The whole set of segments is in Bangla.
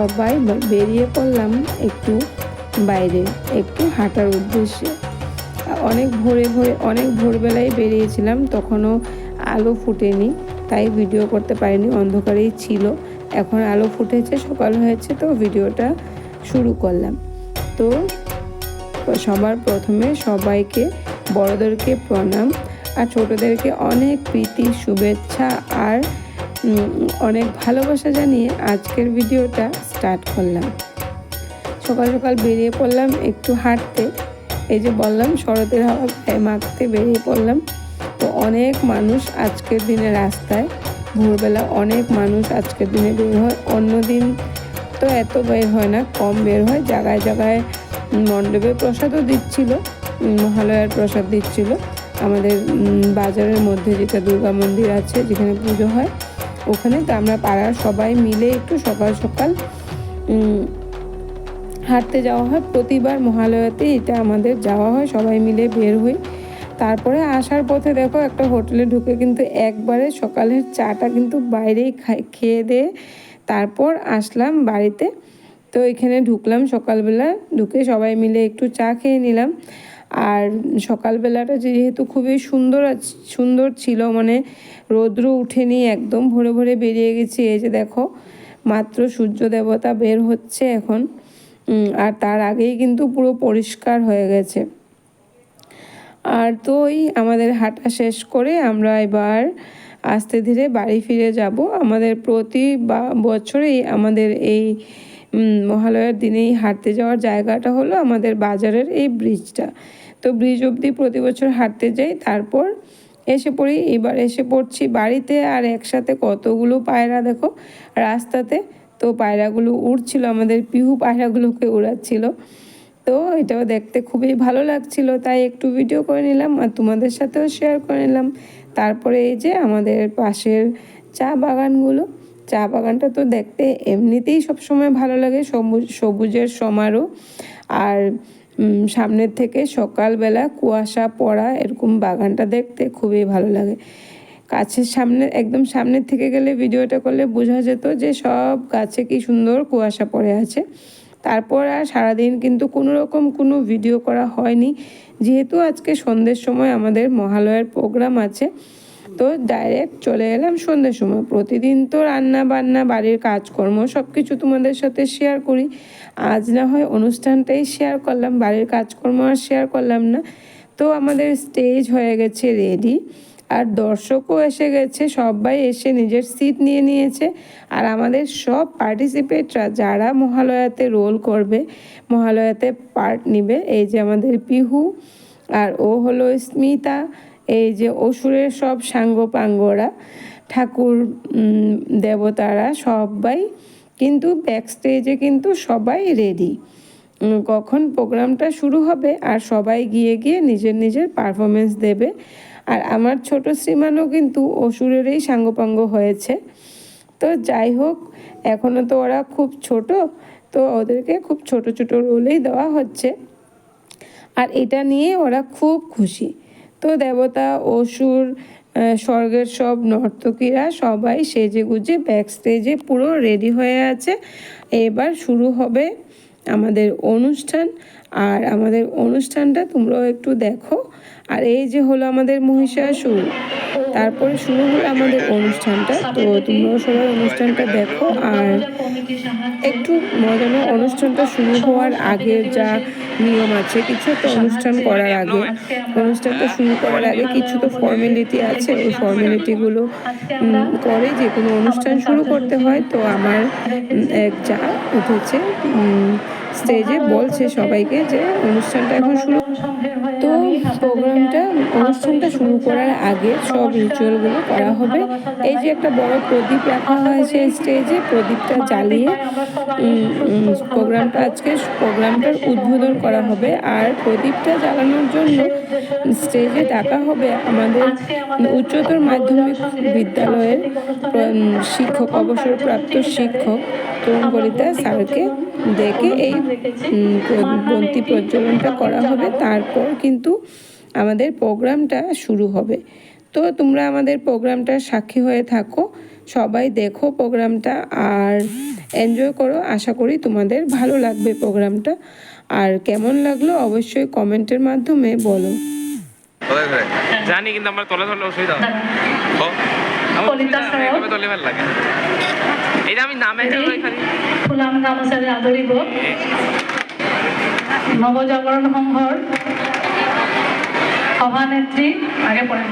সবাই বেরিয়ে পড়লাম একটু বাইরে, একটু হাঁটার উদ্দেশ্যে। অনেক ভোরে ভোরে, অনেক ভোরবেলায় বেরিয়েছিলাম, তখনও আলো ফুটেনি, তাই ভিডিও করতে পারিনি, অন্ধকারেই ছিল। এখন আলো ফুটেছে, সকাল হয়েছে, তো ভিডিওটা শুরু করলাম। তো সবার প্রথমে সবাইকে, বড়দেরকে প্রণাম, আর ছোটদেরকে অনেক প্রীতি, শুভেচ্ছা, আর অনেক ভালোবাসা জানিয়ে আজকের ভিডিওটা স্টার্ট করলাম। সকাল সকাল বেরিয়ে পড়লাম একটু হাঁটতে। এই যে বললাম, শরতের হাওয়া গায়ে মাখতে বেরিয়ে পড়লাম। তো অনেক মানুষ আজকের দিনে রাস্তায়। ভোরবেলা অনেক মানুষ আজকের দিনে বের হয়। অন্য দিন তো এত বের হয় না, কম বের হয়। জায়গায় জায়গায় মণ্ডপে প্রসাদও দিচ্ছিল মহালয়ার প্রসাদ দিচ্ছিল। আমাদের বাজারের মধ্যে যেটা দুর্গা মন্দির আছে, যেখানে পুজো হয় ওখানে, তো আমরা পাড়ার সবাই মিলে একটু সকাল সকাল হাঁটতে যাওয়া হয়। প্রতিবার মহালয়াতে এটা আমাদের যাওয়া হয়, সবাই মিলে বের হই। তারপরে আসার পথে দেখো একটা হোটেলে ঢুকে কিন্তু একবারে সকালের চাটা কিন্তু বাইরেই খাই- খেয়ে দিয়ে তারপর আসলাম বাড়িতে। তো এখানে ঢুকলাম সকালবেলা, ঢুকে সবাই মিলে একটু চা খেয়ে নিলাম। আর সকালবেলাটা যেহেতু খুবই সুন্দর সুন্দর ছিল মানে রৌদ্র উঠেনি, একদম ভোরে ভোরে বেরিয়ে গেছি। এই যে দেখো, মাত্র সূর্য দেবতা বের হচ্ছে এখন। আর তার আগেই কিন্তু পুরো পরিষ্কার হয়ে গেছে। আর তো ওই আমাদের হাঁটা শেষ করে আমরা এবার আস্তে ধীরে বাড়ি ফিরে যাব। আমাদের প্রতি বছরেই আমাদের এই মহালয়ার দিনেই হাঁটতে যাওয়ার জায়গাটা হলো আমাদের বাজারের এই ব্রিজটা তো ব্রিজ অবধি প্রতি বছর হাঁটতে যাই। তারপর এসে পড়ি। এবার এসে পড়ছি বাড়িতে আর একসাথে কতগুলো পায়রা দেখো, রাস্তাতে। তো পায়রাগুলো উড়ছিল, আমাদের পিহু পায়রাগুলোকে উড়াচ্ছিল। তো এটাও দেখতে খুবই ভালো লাগছিল। তাই একটু ভিডিও করে নিলাম আর তোমাদের সাথেও শেয়ার করে নিলাম। তারপরে এই যে আমাদের পাশের চা বাগানগুলো। চা বাগানটা তো দেখতে এমনিতেই সবসময় ভালো লাগে। সবুজ, সবুজের সমারোহ। আর সামনের থেকে সকালবেলা কুয়াশা পড়া এরকম বাগানটা দেখতে খুবই ভালো লাগে। গাছের সামনে, একদম সামনের থেকে গেলে ভিডিওটা করলে বোঝা যেত যে সব গাছে কি সুন্দর কুয়াশা পড়ে আছে। তারপর আর সারাদিন কিন্তু কোনো রকম কোনো ভিডিও করা হয়নি। যেহেতু আজকে সন্ধ্যের সময় আমাদের মহালয়ার প্রোগ্রাম আছে তো ডাইরেক্ট চলে এলাম সন্ধ্যের সময়। প্রতিদিন তো রান্না বান্না, বাড়ির কাজকর্ম সব কিছু তোমাদের সাথে শেয়ার করি। আজ না হয় অনুষ্ঠানটাই শেয়ার করলাম, বাড়ির কাজকর্ম আর শেয়ার করলাম না। তো আমাদের স্টেজ হয়ে গেছে রেডি আর দর্শকও এসে গেছে, সবাই এসে নিজের সিট নিয়ে নিয়েছে। আর আমাদের সব পার্টিসিপেটরা যারা মহালয়াতে রোল করবে, মহালয়াতে পার্ট নিবে, এই যে আমাদের পিহু, আর ও হলো স্মিতা এই যে অসুরের সব সাঙ্গপাঙ্গরা, ঠাকুর দেবতারা সবাই কিন্তু ব্যাক স্টেজে কিন্তু সবাই রেডি কখন প্রোগ্রামটা শুরু হবে আর সবাই গিয়ে গিয়ে নিজের নিজের পারফরমেন্স দেবে। আর আমার ছোট শ্রীমানও কিন্তু অসুরেরই সাঙ্গপাঙ্গ হয়েছে। তো যাই হোক এখনও তো ওরা খুব ছোট, তো ওদেরকে খুব ছোট ছোট রোলেই দেওয়া হচ্ছে। আর এটা নিয়ে ওরা খুব খুশি। তো দেবতা, অসুর স্বর্গের সব নর্তকীরা সবাই সেজে গুজে ব্যাক স্টেজে পুরো রেডি হয়ে আছে। এবার শুরু হবে আমাদের অনুষ্ঠান। আর আমাদের অনুষ্ঠানটা তোমরাও একটু দেখো। আর এই যে হলো আমাদের মহিষাসুর। তারপরে শুরু হলো আমাদের অনুষ্ঠানটা। তো তোমরাও সবাই অনুষ্ঠানটা দেখো। আর একটু মজানো অনুষ্ঠানটা শুরু হওয়ার আগে যা নিয়ম আছে, কিছু একটা অনুষ্ঠান করার আগে। অনুষ্ঠানটা শুরু করার আগে কিছু তো ফর্মালিটি আছে। ওই ফর্মালিটিগুলো করে যে কোনো অনুষ্ঠান শুরু করতে হয়। তো আমার এক যা উঠেছে স্টেজে বলছে সবাইকে যে অনুষ্ঠানটা এখন শুরু তো প্রোগ্রামটা অনুষ্ঠানটা শুরু করার আগে সব রিচুয়ালগুলো করা হবে। এই যে একটা বড় প্রদীপ রাখা হয়েছে স্টেজে প্রদীপটা জ্বালিয়ে প্রোগ্রামটা আজকে প্রোগ্রামটার উদ্বোধন করা হবে। আর প্রদীপটা জ্বালানোর জন্য স্টেজে ডাকা হবে আমাদের উচ্চতর মাধ্যমিক বিদ্যালয়ের শিক্ষক অবসরপ্রাপ্ত শিক্ষক। তরুণকলিতা স্যারকে দেখে এই বন্তি প্রজ্বলনটা করা হবে। তারপর কিন্তু আমাদের প্রোগ্রামটা শুরু হবে। তো তোমরা আমাদের প্রোগ্রামটার সাক্ষী হয়ে থাকো। সবাই দেখো প্রোগ্রামটা আর এনজয় করো। আশা করি তোমাদের ভালো লাগবে প্রোগ্রামটা। আর কেমন লাগল অবশ্যই কমেন্টের মাধ্যমে বলো। জানি কিন্তু আমার তলে ধরলে অসুবিধা হয়। হয়, তলে ভালো লাগে এটা আমি নামে ফুলাম গামোচাৰে আদৰিব। নৱজাগৰণ সংঘৰ সভানেত্ৰী আগে পৰে।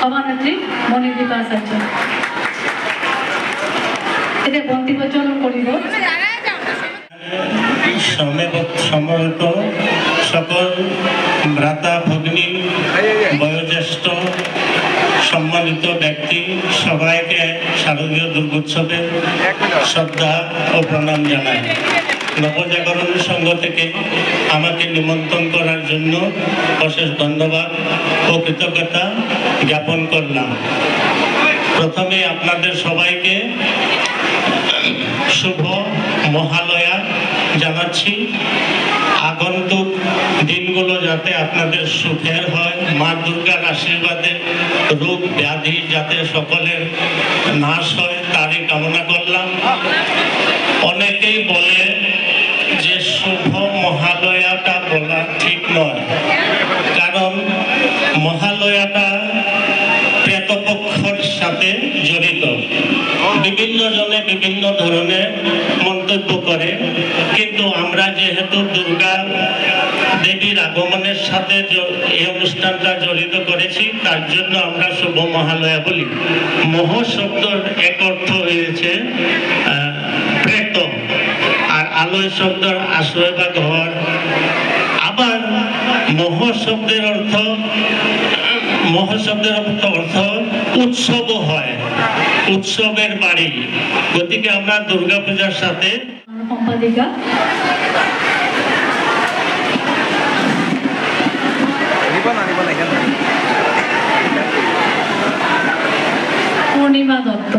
সভানেত্ৰী মণিদীপা আচাৰ্য। এতিয়া বন্তি প্ৰজ্বলন কৰিব। সমবেত সমবেত সকল ভ্রাতা ভগ্নী সম্মানিত ব্যক্তি, সবাইকে শারদীয় দুর্গোৎসবের শ্রদ্ধা ও প্রণাম জানাই। নবজাগরণ সংঘ থেকে আমাকে নিমন্ত্রণ করার জন্য অশেষ ধন্যবাদ ও কৃতজ্ঞতা জ্ঞাপন করলাম। প্রথমে আপনাদের সবাইকে শুভ মহালয়া জানাচ্ছি। আগন্তুক দিনগুলো যাতে আপনাদের সুখের হয়, মা দুর্গার আশীর্বাদে রোগ ব্যাধি যাতে সকলের নাশ হয় তারই কামনা করলাম। অনেকেই বলে যে শুভ মহালয়াটা বলা ঠিক নয়, কারণ মহালয়াটা প্রেতপক্ষর সাথে জড়িত। বিভিন্ন জনে বিভিন্ন ধরনের মন্তব্য করে। কিন্তু আমরা যেহেতু দুর্গা দেবীর আগমনের সাথে এই অনুষ্ঠানটা জড়িত করেছি, তার জন্য আমরা শুভ মহালয়া বলি। মহ শব্দর এক অর্থ হয়েছে প্রেত। আর আলোয় শব্দর আশ্রয় বা ঘর। আবার মহ শব্দের অর্থ, মহ শব্দের অর্থ অর্থ উৎসব হয়। উৎসবের বাড়ি। গতিকে আমরা দুর্গাপূজার সাথে সম্পাদিকা পূৰ্ণিমা দত্ত।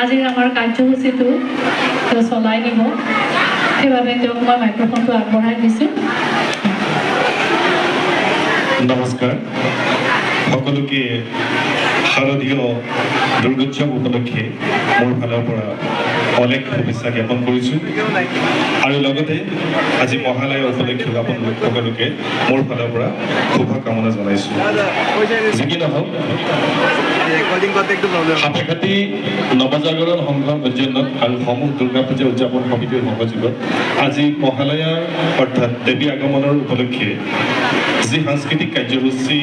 আজিৰ আমাৰ কাৰ্যসূচীটো তেওঁ চলাই নিব। সেইবাবে তেওঁক মই মাইক্ৰফোনটো আগবঢ়াই দিছোঁ। নমস্কাৰ সকলোকে শাৰদীয় দুৰ্গোৎসৱ উপলক্ষে মোৰ ফালৰ পৰা অলেখ শুভেচ্ছা জ্ঞাপন কৰিছোঁ আৰু লগতে আজি মহালয়া উপলক্ষে আপোনালোক সকলোকে মোৰ ফালৰ পৰা শুভকামনা জনাইছোঁ। যি কি নহওক সাপেখাতি নৱজাগৰণ সংঘৰ সৌজন্যত আৰু সমূহ দুৰ্গা পূজা উদযাপন সমিতিৰ সহযোগত আজি মহালয়া অৰ্থাৎ দেৱী আগমনৰ উপলক্ষে যি সাংস্কৃতিক কাৰ্যসূচী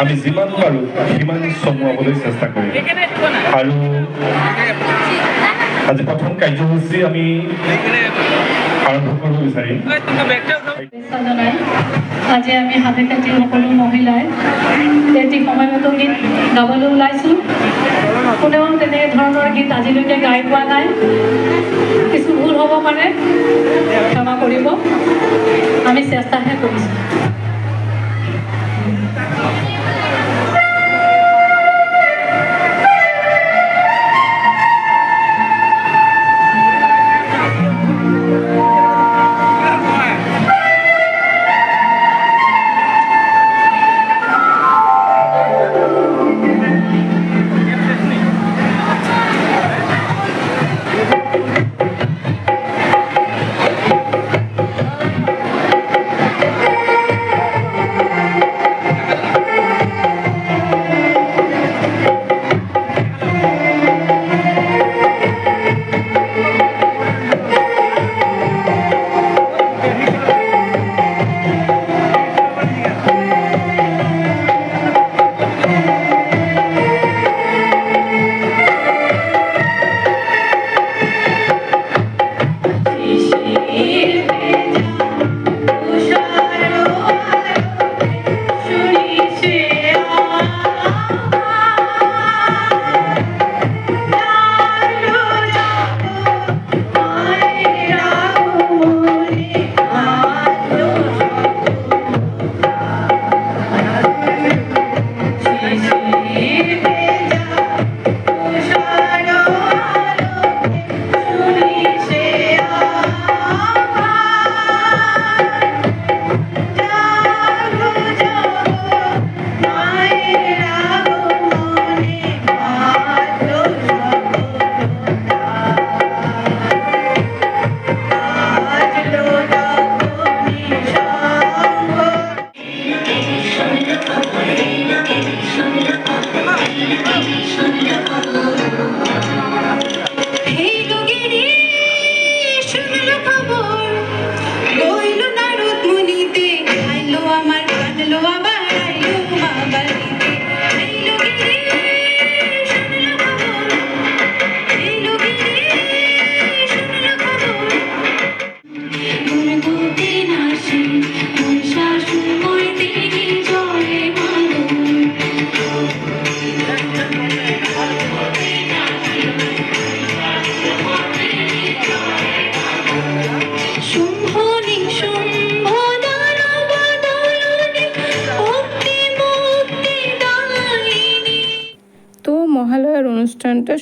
আমি যিমান পাৰোঁ সিমান চমুৱাবলৈ চেষ্টা কৰিম আৰু আজি প্ৰথম কাৰ্যসূচী আমি আৰম্ভ কৰিব বিচাৰিম আজি আমি হাতে কাটি সকলো মহিলাই এটি সময়মতো গীত গাবলৈ ওলাইছোঁ কোনেও তেনে ধৰণৰ গীত আজিলৈকে গাই পোৱা নাই কিছু ভুল হ'ব পাৰে ক্ষমা কৰিব। আমি চেষ্টাহে কৰিছোঁ।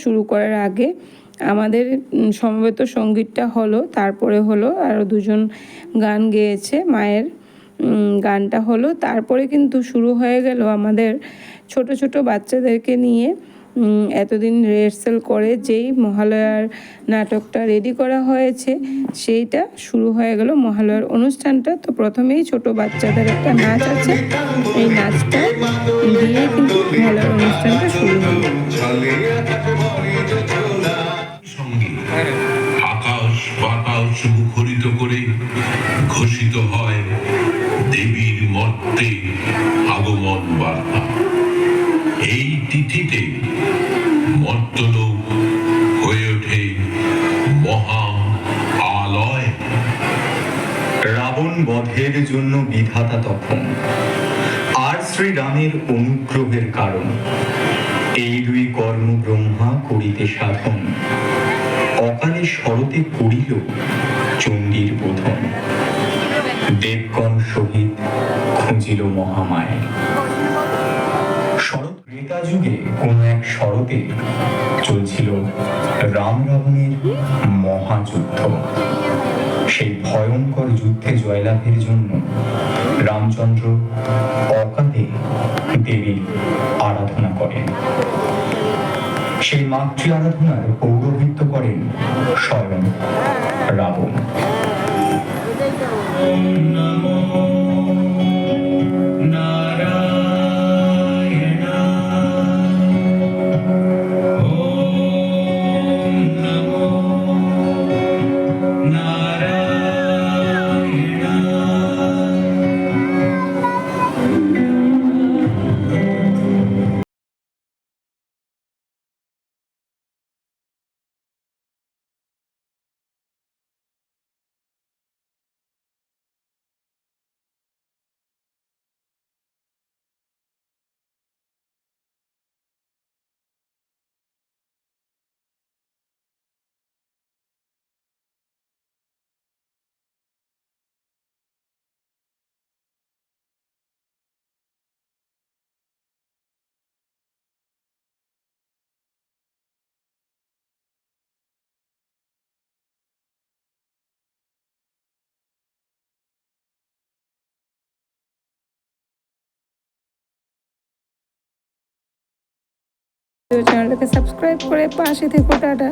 শুরু করার আগে আমাদের সমবেত সঙ্গীতটা হলো, তারপরে হলো আরও দুজন গান গেয়েছে, মায়ের গানটা হলো। তারপরে কিন্তু শুরু হয়ে গেল আমাদের ছোট ছোট বাচ্চাদেরকে নিয়ে এতদিন রিহার্সেল করে যেই মহালয়ার নাটকটা রেডি করা হয়েছে, সেইটা শুরু হয়ে গেল মহালয়ার অনুষ্ঠানটা। তো প্রথমেই ছোট বাচ্চাদের একটা নাচ আছে, এই নাচটা দিয়ে কিন্তু মহালয়ার অনুষ্ঠানটা শুরু হলো করে ঘোষিত হয় দেবীর মর্তে আগমন বার্তা। এই তিথিতে রাবণ জন্য বিধাতা তখন। আর শ্রীরামের অনুগ্রহের কারণ, এই দুই কর্ম ব্রহ্মা করিতে সাধন। অকালে শরতে পড়িল চণ্ডীর বোধন। দেবগণ সহিত খুঁজিল মহামায়। শরৎ ক্রেতা যুগে কোন এক শরতে চলছিল রাম রাবণের মহাযুদ্ধ। সেই ভয়ঙ্কর যুদ্ধে জয়লাভের জন্য রামচন্দ্র অকালে দেবীর আরাধনা করেন। সেই মাতৃ আরাধনার পৌরোহিত্য করেন স্বয়ং রাবণ। চ্যানেলটাকে সাবস্ক্রাইব করে পাশে থেকো টাটা।